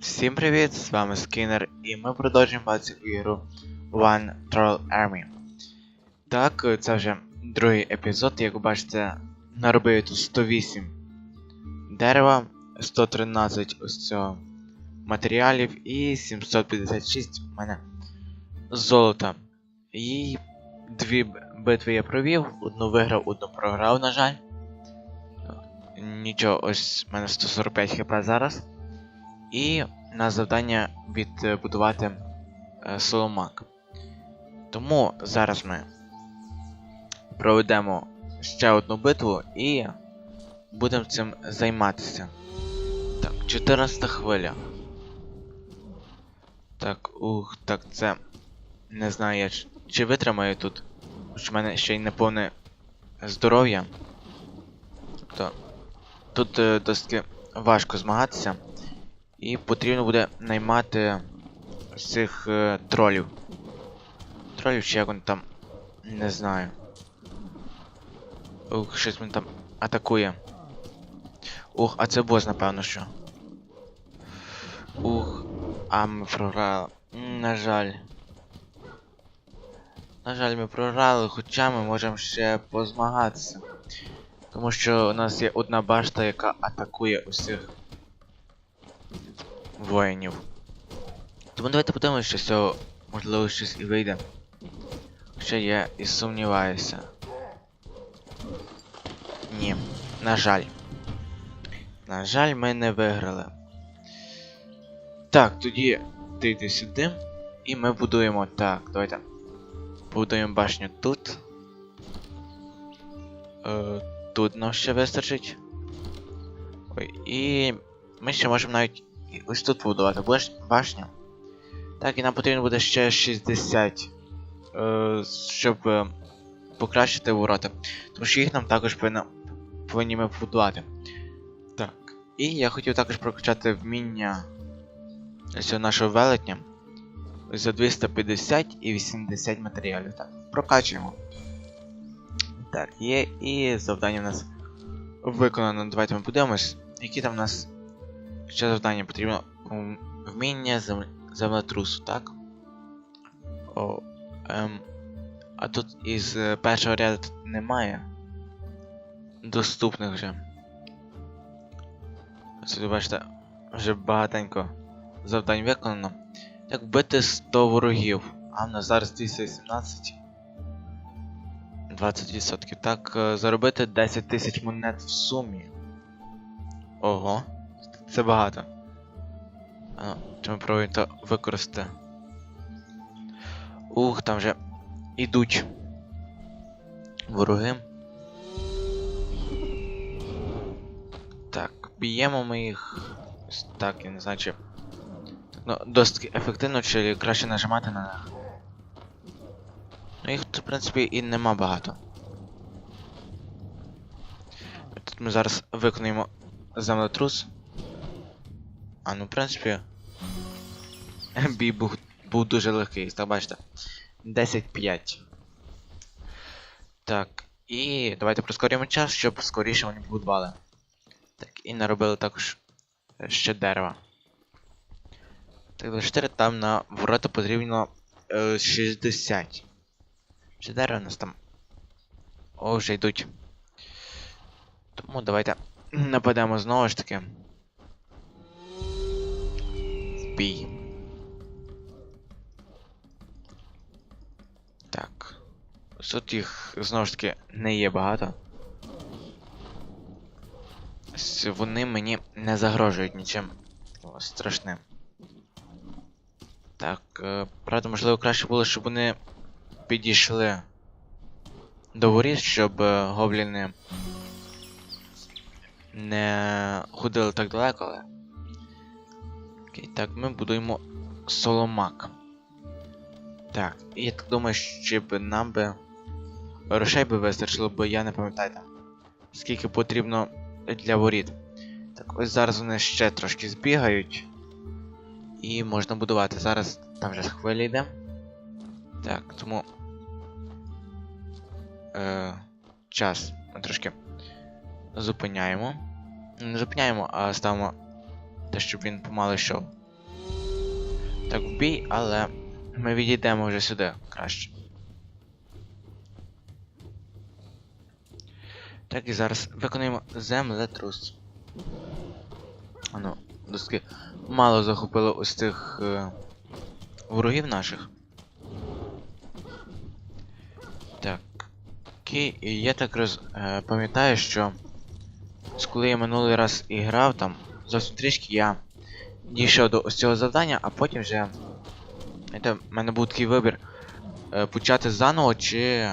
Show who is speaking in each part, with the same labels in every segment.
Speaker 1: Всім привіт, з вами Скінер, і ми продовжуємо бачити ігру One Troll Army. Так, це вже другий епізод, як ви бачите, наробив тут 108 дерева, 113 ось цього матеріалів і 756 у мене золота. І дві битви я провів, одну виграв, одну програв, на жаль. Нічого, ось в мене 145 хп зараз. І на завдання відбудувати е, соломак. Тому зараз ми проведемо ще одну битву і будемо цим займатися. Так, 14 хвиля. Так, ух, так це. Не знаю я чи, витримаю тут. Що в мене ще й не повне здоров'я. Тобто тут е, досить важко змагатися. І потрібно буде наймати цих е, тролів. Тролів чи як вони там. Не знаю. Ух, щось він там атакує. Ух, а це бос, напевно, що. Ух, а ми програли. На жаль. На жаль, ми програли, хоча ми можемо ще позмагатися. Тому що у нас є одна башта, яка атакує усіх воїнів. Тому давайте подивимося, що з цього можливо щось і вийде. Хоча я і сумніваюся. Ні, на жаль. На жаль, ми не виграли. Так, тоді ти йди сюди. І ми будуємо. Так, давайте. Будуємо башню тут. Е, тут нам ще вистачить. Ой, і ми ще можемо навіть і ось тут побудувати Баш... башню. Так, і нам потрібно буде ще 60. Е, щоб е, покращити ворота. Тому що їх нам також повинно, повинні ми побудувати. Так. І я хотів також прокачати вміння цього нашого велетня. За 250 і 80 матеріалів. Так, прокачуємо. Так, є і завдання в нас виконано. Давайте ми подивимось, які там в нас ще завдання потрібно вміння зем... землетрусу, так? О, ем, а тут із е, першого ряду немає доступних вже. Ось бачите, вже багатенько завдань виконано. Як вбити 100 ворогів. А в нас зараз 218. 20%. Так, е, заробити 10 тисяч монет в сумі. Ого. Це багато. А, ми пробуємо то використати? Ух, там вже ідуть вороги. Так, б'ємо ми їх. Так, я не знаю чи. Ну, досить ефективно, чи краще нажимати на них. Ну їх тут, в принципі, і нема багато. Тут ми зараз виконуємо землетрус. А ну, в принципі. Бій був, був дуже легкий, так бачите. 10-5. Так, і давайте прискорюємо час, щоб скоріше вони будували. Так, і наробили також ще дерева. Так, 24 там на ворота потрібно е, 60. Ще дерева у нас там. О, вже йдуть. Тому давайте нападемо знову ж таки. Бій. Так. Тут їх знову ж таки не є багато. Вони мені не загрожують нічим страшним. Так, е, правда, можливо, краще було, щоб вони підійшли до воріт, щоб е, гобліни не ходили так далеко, але. Окей, так, ми будуємо соломак. Так, я так думаю, що б нам би грошей би вистачило, бо я не пам'ятаю там, скільки потрібно для воріт. Так, ось зараз вони ще трошки збігають. І можна будувати. Зараз там вже хвиля йде. Так, тому. Е, час ми трошки зупиняємо. Не зупиняємо, а ставимо те, щоб він помало йшов. Так, в бій, але ми відійдемо вже сюди краще. Так, і зараз виконуємо землетрус. Ану, доски мало захопило ось цих е, ворогів наших. Так. Окей, і я так роз, е, пам'ятаю, що з коли я минулий раз і грав там, зовсім трішки я дійшов до ось цього завдання, а потім вже. В мене був такий вибір е, почати заново чи.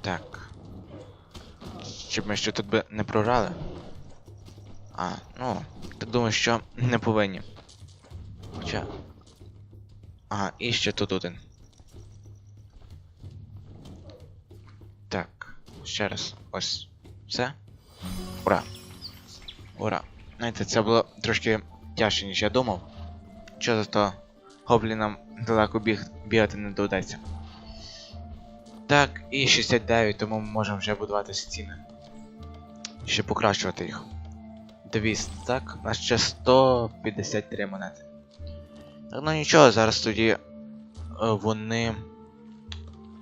Speaker 1: Так. Щоб ми ще тут би не програли. А, ну, так думаю, що не повинні. Хоча. Ага, і ще тут один. Так, ще раз. Ось. Все. Ура. Ура. Знаєте, це було трошки тяжче, ніж я думав. Що зато гоблінам далеко біг, бігати не доведеться. Так, і 69, тому ми можемо вже будувати стіни. Ще покращувати їх. 200, так? У нас ще 153 монети. Так, ну нічого, зараз тоді е, вони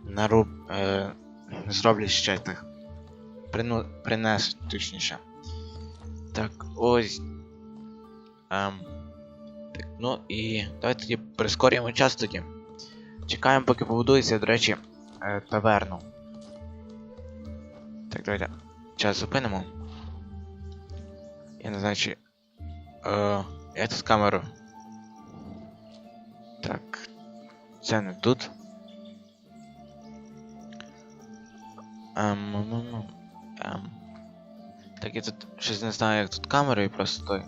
Speaker 1: наруб, е, зроблять ще тих. Прину, принесуть, точніше. Так, ось. Ем. Так, ну і давайте тоді прискорюємо час тоді. Чекаємо, поки побудується, до речі, е, таверну. Так, давайте. Час зупинимо. Я не знаю, чи. Е, я тут камеру. Так. Це не тут. Ем, ем, ем, ем. Так, я тут щось не знаю, як тут камерою просто той.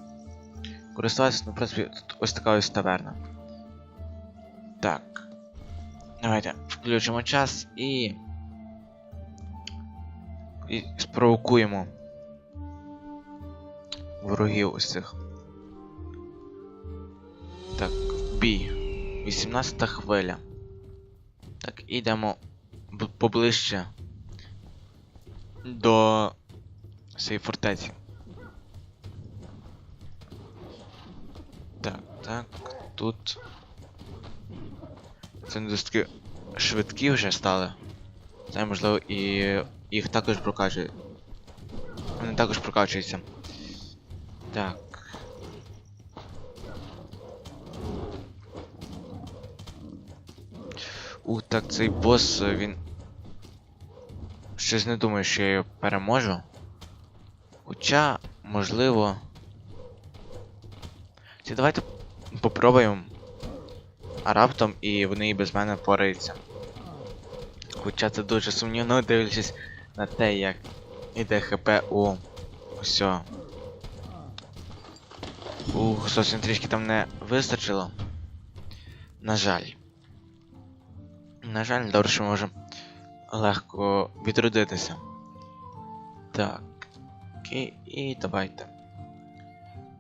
Speaker 1: Користуватися, ну, в принципі, тут ось така ось таверна. Так. Давайте включимо час і. І спровокуємо ворогів ось цих. Так, бій. 18 хвиля. Так, ідемо поближче до цієї фортеці. Так, так, тут. Це не досить швидкі вже стали. Це можливо і їх також прокачує. Вони також прокачуються. Так. У, так цей бос, е, він. Щось не думаю, що я його переможу. Хоча, можливо. Ці давайте попробуємо. А раптом і вони і без мене пораються. Хоча це дуже сумнівно, дивлячись на те, як іде ХП у усього. Ух, зовсім трішки там не вистачило. На жаль. На жаль, добре, що ми можемо легко відродитися. Так. Окей, і давайте.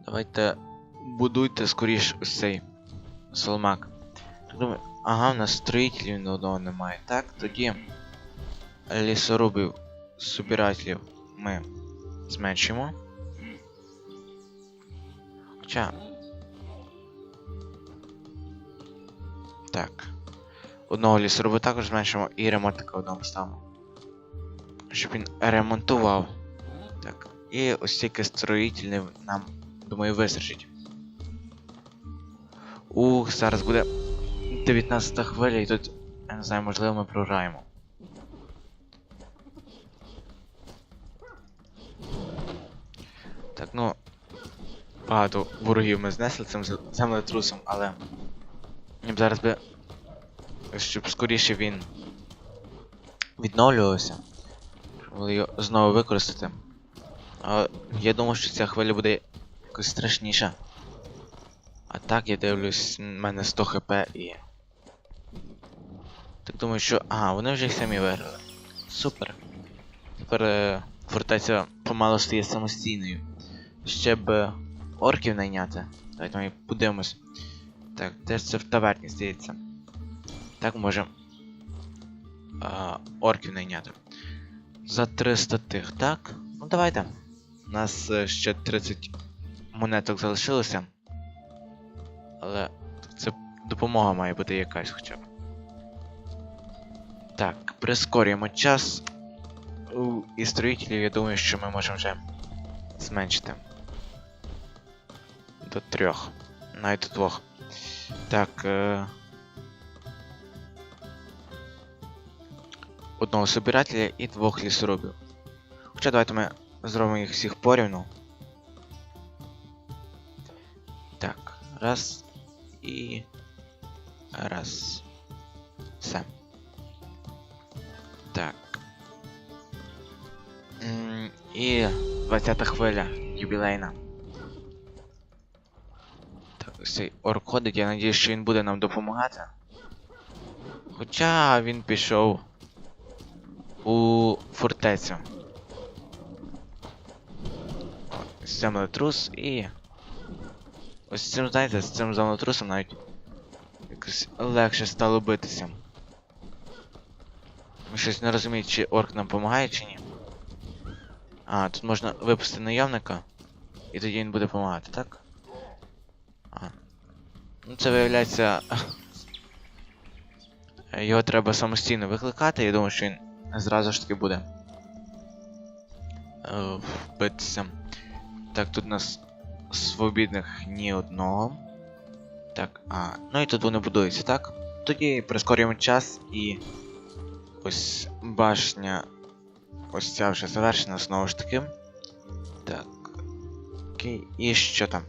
Speaker 1: Давайте будуйте скоріш ось цей соломак. Ага, у нас строїтелів ні одного немає. Так, тоді лісорубів, собирателів ми зменшимо. Хоча. Так. Одного лісоруба також зменшимо і ремонтника одного поставимо. Щоб він ремонтував. І ось тільки строїтельний нам, думаю, вистачить. Ух, зараз буде 19 хвиля і тут, я не знаю, можливо ми програємо. Так, ну. Багато ворогів ми знесли цим землетрусом, але. Б зараз би. Щоб скоріше він відновлювався. Щоб його знову використати. Але я думав, що ця хвиля буде якось страшніша. А так я дивлюсь, в мене 100 хп і. Так думаю, що. Ага, вони вже їх самі виграли. Супер. Тепер е, фортеця помало стає самостійною. Ще б е, орків найняти. Давайте ми подивимось. Так, де це в таверні здається. Так можемо. А, орків найняти. За 300 тих, так? Ну давайте. У нас е, ще 30 монеток залишилося. Але Це допомога має бути якась хоча б. Так, прискорюємо час. У, і строїтелів, я думаю, що ми можемо вже зменшити. До трьох. Навіть до двох. Так. Е... Одного собирателя і двох лісорубів. Хоча давайте ми зробимо їх всіх порівну. Так, раз і. Раз. Все. Так. І 20 хвиля юбілейна. Так, цей орк ходить, я надіюсь, що він буде нам допомагати. Хоча він пішов у фортецю. Ось землетрус і. Ось з цим, знаєте, з цим землетрусом навіть якось легше стало битися. Ми щось не розуміємо, чи орк нам допомагає, чи ні. А, тут можна випустити найомника, і тоді він буде допомагати, так? А. Ну це виявляється. Його треба самостійно викликати, я думаю, що він зразу ж таки буде. е, Битися. Так, тут у нас свобідних ні одного. Так, а. Ну і тут вони будуються, так? Тоді прискорюємо час і. Ось башня. Ось ця вже завершена знову ж таки. Так. Окей, і що там?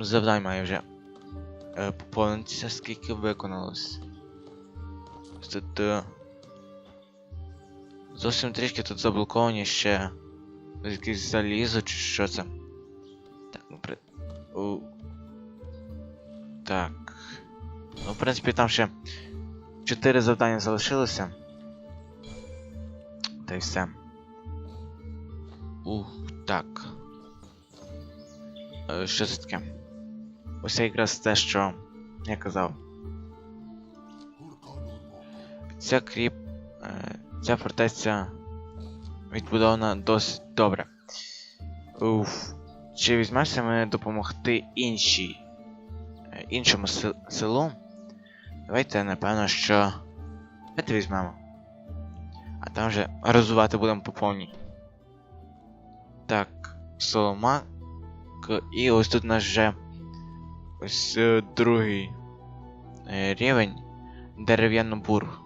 Speaker 1: Завдань має вже е, поповнитися, скільки виконалось. Тут. Е, зовсім трішки тут заблоковані ще. Якесь залізо чи що це. Так, ну при. У... Так. Ну, в принципі, там ще 4 завдання залишилося. Та й все. Ух, так. Е, що це таке? Ось якраз те, що я казав. Ця кріп. Е, ця фортеця відбудована досить добре. Уф. Чи візьмешся мене допомогти іншій, е, іншому селу? Давайте, напевно, що. Давайте візьмемо. А там вже розвивати будемо по повній. Так, Соломак. І ось тут у нас вже ось е, другий е, рівень дерев'янобург.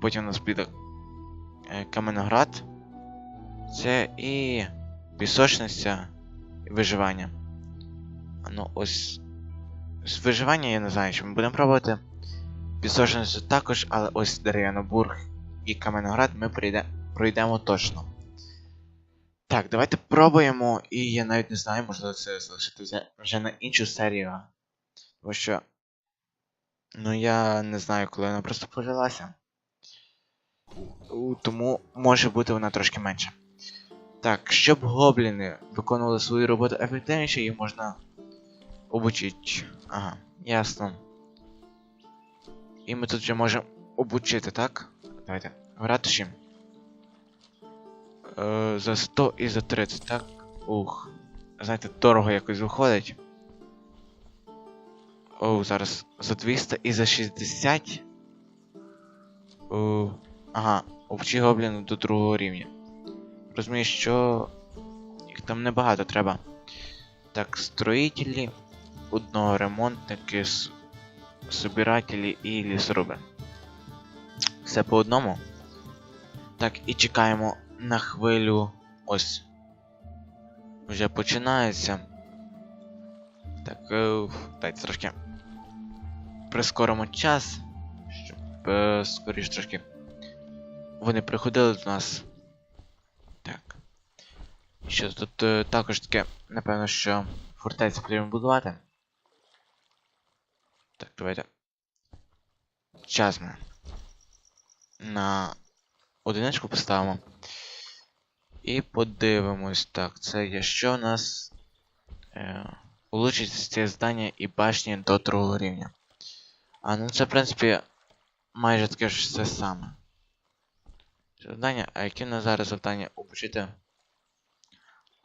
Speaker 1: Потім у нас піде Каменоград. Це і пісочниця і виживання. Ну ось. З виживання я не знаю, що ми будемо пробувати. Пісочницю також, але ось Дерев'янобург і Каменоград ми пройде, пройдемо точно. Так, давайте пробуємо, і я навіть не знаю, можливо це залишити вже- на іншу серію. Тому що. Ну я не знаю, коли вона просто почалася. У, Тому може бути вона трошки менша. Так, щоб гобліни виконували свою роботу ефективніше, їх можна обучити. Ага, ясно. І ми тут вже можемо обучити, так? Давайте. В ратуші. Е, за 100 і за 30, так? Ух. Знаєте, дорого якось виходить. Оу, зараз за 200 і за 60. Оу. Ага, обчі гобліни до другого рівня. Розумію, що їх там небагато треба. Так, строїтелі, одного ремонтники, собирателі і лісоруби. Все по одному. Так, і чекаємо на хвилю. Ось. Вже починається. Так, е, дайте трошки прискоримо час, щоб е, скоріш трошки вони приходили до нас. Що тут е, також таке, напевно, що фортецю потрібно будувати. Так, давайте. Час ми на одиничку поставимо. І подивимось. Так, це є що у нас. Е, улучшить ці здання і башні до другого рівня. А ну це, в принципі, майже таке ж все саме. Завдання, а яке на зараз завдання обучити?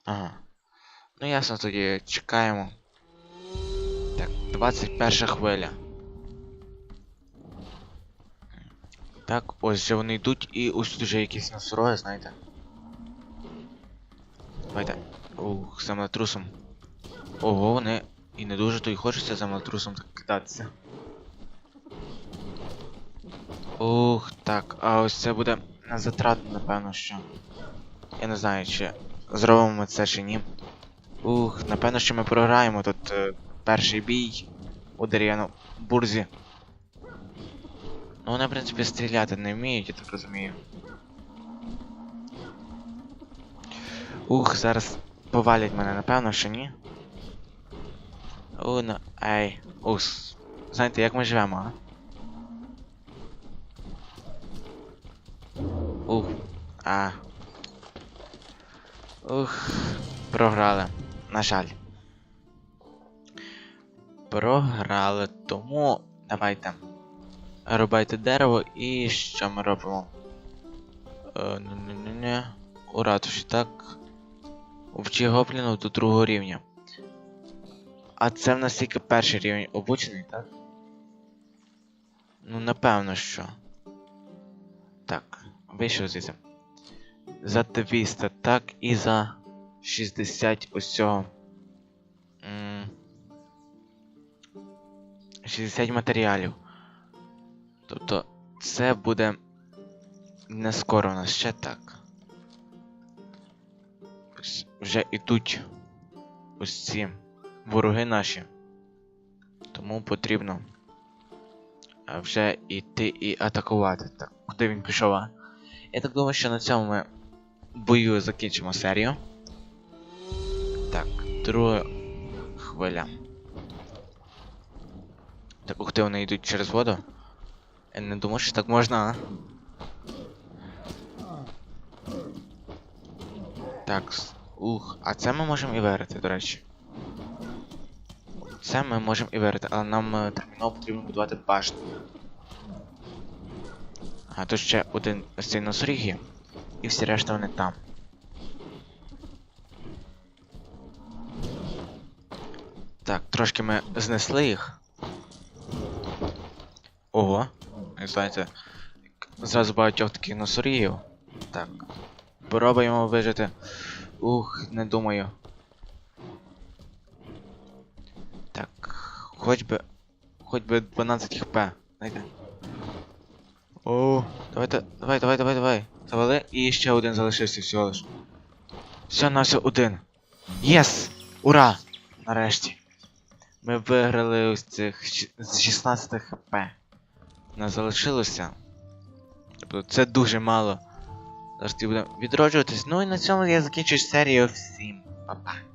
Speaker 1: Ага. Ну ясно, тоді чекаємо. Так, 21 хвиля. Так, ось вже вони йдуть і ось тут вже якісь носороги, знаєте. Давайте. Ух, землетрусом. Ого, вони і не дуже то й хочеться землетрусом так кидатися. Ух, так, а ось це буде на затратно, напевно, що. Я не знаю, чи зробимо ми це чи ні. Ух, напевно, що ми програємо тут е, перший бій у Дар'яну Бурзі. Ну, вони, в принципі, стріляти не вміють, я так розумію. Ух, зараз повалять мене, напевно, що ні. О, ну, ей. Ух, знаєте, як ми живемо, а? Ух, а. Ух, програли. На жаль. Програли, тому давайте. Рубайте дерево і що ми робимо? Е, не-не-не-не. У ратуші, так. Вчи гоблінів до другого рівня. А це в нас тільки перший рівень обучений, так? Ну, напевно, що. Так, вийшов звідси. За 200, так, і за 60 ось цього. 60 матеріалів. Тобто це буде не скоро у нас ще так. Ось вже ідуть ось ці вороги наші. Тому потрібно е, вже йти і атакувати. Так, куди він пішов? Я так думаю, що на цьому ми бою закінчимо серію. Так, друга хвиля. Так, ух ти, вони йдуть через воду. Я не думаю, що так можна, а? Так, ух, а це ми можемо і виграти, до речі. Це ми можемо і виграти, але нам е, терміново потрібно будувати башню. А тут ще один ось цей носоріг і всі решта вони там. Так, трошки ми знесли їх. Ого. Знаєте, зразу багатьох таких носорігів. Так. Пробуємо вижити. Ух, не думаю. Так. Хоч би. Хоч би 12 хп. Знаєте. О, давайте, давай, давай, давай, давай. Завали. І ще один залишився всього лиш. Все на все один. Єс! Ура! Нарешті. Ми виграли ось цих з 16 хп. Нас залишилося. Тобто це дуже мало. Зараз будемо відроджуватись. Ну і на цьому я закінчую серію. Всім па-па.